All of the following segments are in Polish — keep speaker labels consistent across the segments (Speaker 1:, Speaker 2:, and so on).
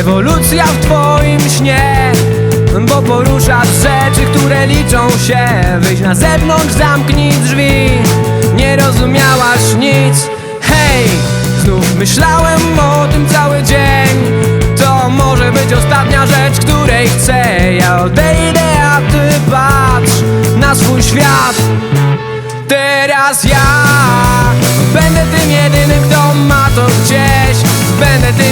Speaker 1: rewolucja w twoim śnie Bo poruszasz rzeczy, które liczą się. Wyjdź na zewnątrz, zamknij drzwi. Nie rozumiałaś nic. Hej, znów myślałem o tym cały dzień. To może być ostatnia rzecz, której chcę. Ja odejdę, a ty patrz na swój świat. Teraz ja Będę tym jedynym, kto ma to gdzieś. Będę tym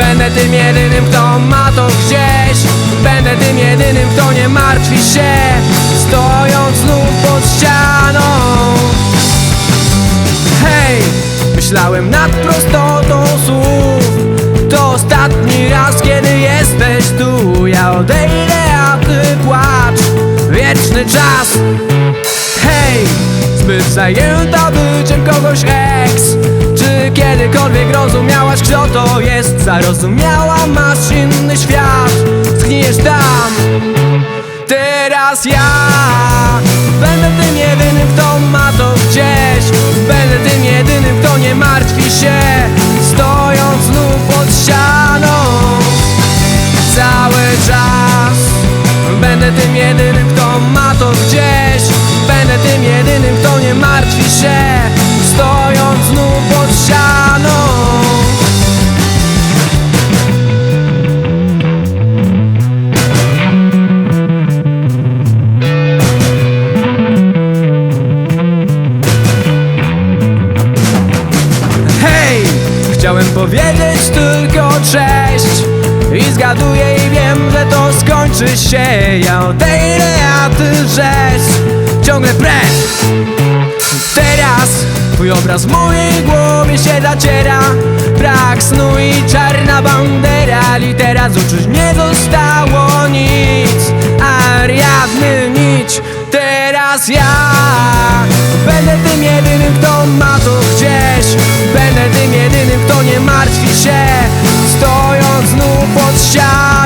Speaker 1: Będę tym jedynym, kto ma to gdzieś. Będę tym jedynym, kto nie martwi się. Stojąc znów pod ścianą. Hej, myślałem nad prostotą słów. To ostatni raz, kiedy jesteś tu. Ja odejdę, a ty płacz. Wieczny czas. Hej, zbyt zajęta byciem kogoś ex Czy kiedykolwiek rozumiałaś, kto to jest? Zarozumiała, masz inny świat. Zgniesz tam. Teraz ja Będę tym jedynym, kto ma to gdzieś. Będę tym jedynym, kto nie martwi się. Stojąc znów pod ścianą. Cały czas Będę tym jedynym, kto ma to gdzieś. Będę tym jedynym, kto nie martwi się ścianą Hej! Chciałem powiedzieć tylko cześć I zgaduję i wiem, że to skończy się. Ja odejdę, a ty żeś Ciągle precz. Teraz twój obraz w mojej głowie się zaciera. Brak snu i czarna bandera. Litera z uczuć nie zostało nic. Ariadny nić. Teraz ja Będę tym jedynym, kto ma to gdzieś. Będę tym jedynym, kto nie martwi się. Stojąc znów pod ścianą